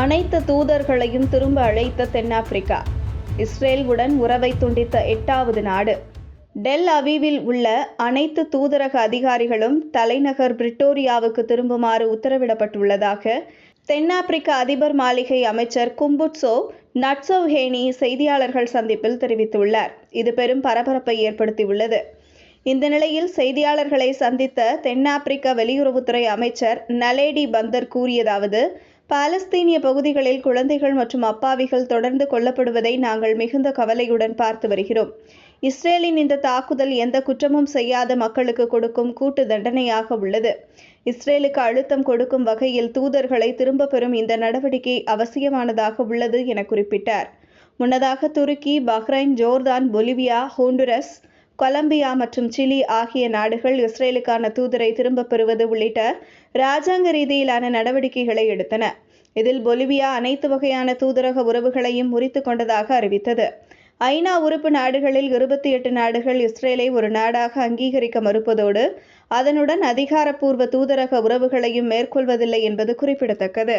அனைத்து தூதர்களையும் திரும்ப அழைத்த தென்னாப்பிரிக்கா. இஸ்ரேலுடன் உறவை துண்டித்த எட்டாவது நாடு. டெல் அவீவில் உள்ள அனைத்து தூதரக அதிகாரிகளும் தலைநகர் பிரிட்டோரியாவுக்கு திரும்புமாறு உத்தரவிடப்பட்டுள்ளதாக தென்னாப்பிரிக்க அதிபர் மாளிகை அமைச்சர் கும்புட்சோ நட்சோஹேனி செய்தியாளர்கள் சந்திப்பில் தெரிவித்துள்ளார். இது பெரும் பரபரப்பை ஏற்படுத்தியுள்ளது. இந்த நிலையில் செய்தியாளர்களை சந்தித்த தென்னாப்பிரிக்க வெளியுறவுத்துறை அமைச்சர் நலேடி பந்தர் கூறியதாவது பாலஸ்தீனிய பகுதிகளில் குழந்தைகள் மற்றும் அப்பாவிகள் தொடர்ந்து கொல்லப்படுவதை நாங்கள் மிகுந்த கவலையுடன் பார்த்து வருகிறோம். இஸ்ரேலின் இந்த தாக்குதல் எந்த குற்றமும் செய்யாத மக்களுக்கு கொடுக்கும் கூட்டு தண்டனையாக உள்ளது. இஸ்ரேலுக்கு அழுத்தம் கொடுக்கும் வகையில் தூதர்களை திரும்ப பெறும் இந்த நடவடிக்கை அவசியமானதாக உள்ளது என குறிப்பிட்டார். முன்னதாக துருக்கி Bahrain Jordan Bolivia Honduras Colombia மற்றும் சிலி ஆகிய நாடுகள் இஸ்ரேலுக்கான தூதரை திரும்பப் பெறுவது உள்ளிட்ட ராஜாங்க ரீதியிலான நடவடிக்கைகளை எடுத்தன. இதில் பொலிவியா அனைத்து வகையான தூதரக உறவுகளையும் முறித்து கொண்டதாக அறிவித்தது. ஐநா உறுப்பு நாடுகளில் இருபத்தி எட்டு நாடுகள் இஸ்ரேலை ஒரு நாடாக அங்கீகரிக்க மறுப்பதோடு அதனுடன் அதிகாரப்பூர்வ தூதரக உறவுகளையும் மேற்கொள்வதில்லை என்பது குறிப்பிடத்தக்கது.